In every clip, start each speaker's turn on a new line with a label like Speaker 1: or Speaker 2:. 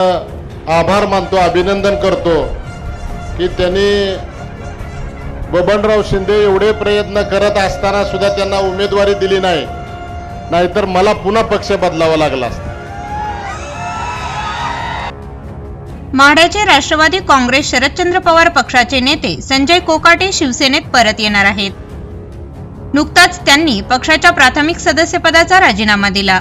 Speaker 1: आभार मानतो अभिनंदन करतो की त्यांनी बबनराव शिंदे एवढे प्रयत्न करत असताना सुद्धा त्यांना उमेदवारी दिली नाही. नाहीतर मला पुन्हा पक्ष बदलावा लागला असता.
Speaker 2: माढ्याचे राष्ट्रवादी काँग्रेस शरदचंद्र पवार पक्षाचे नेते संजय कोकाटे शिवसेनेत परत येणार आहेत. नुकताच त्यांनी पक्षाच्या प्राथमिक सदस्यपदाचा राजीनामा दिला.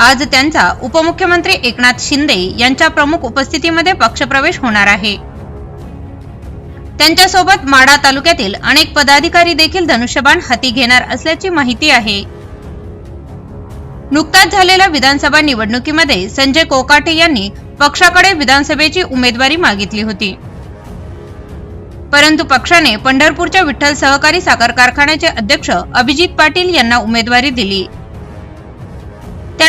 Speaker 2: आज त्यांचा उपमुख्यमंत्री एकनाथ शिंदे यांच्या प्रमुख उपस्थितीमध्ये पक्षप्रवेश होणार आहे. त्यांच्यासोबत माढा तालुक्यातील अनेक पदाधिकारी देखील धनुष्यबाण हाती घेणार असल्याची माहिती आहे. नुकताच झालेल्या विधानसभा निवडणुकीमध्ये संजय कोकाटे यांनी पक्षाकडे विधानसभेची उमेदवारी मागितली होती. परंतु पक्षाने पंढरपूरच्या विठ्ठल सहकारी साखर कारखान्याचे अध्यक्ष अभिजित पाटील यांना उमेदवारी दिली.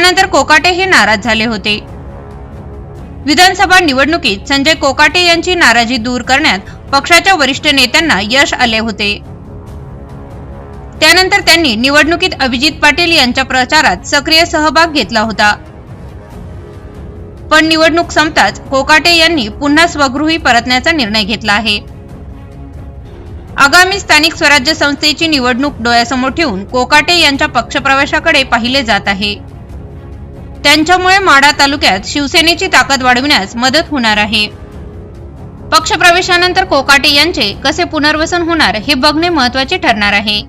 Speaker 2: त्यानंतर कोकाटे हे नाराज झाले होते. विधानसभा निवडणुकीत संजय कोकाटे यांची नाराजी दूर करण्यात पक्षाच्या वरिष्ठ नेत्यांना यश आले होते. त्यानंतर त्यांनी निवडणुकीत अभिजित पाटील यांच्या प्रचारात सक्रिय सहभाग घेतला होता. पण निवडणूक संपताच कोकाटे यांनी पुन्हा स्वगृही परतण्याचा निर्णय घेतला आहे. आगामी स्थानिक स्वराज्य संस्थेची निवडणूक डोळ्यासमोर ठेवून कोकाटे यांच्या पक्षप्रवेशाकडे पाहिले जात आहे. त्यांच्यामुळे माढा तालुक्यात शिवसेनेची ताकद वाढविण्यास मदत होणार आहे. पक्षप्रवेशानंतर कोकाटे यांचे कसे पुनर्वसन होणार हे बघणे महत्त्वाचे ठरणार आहे.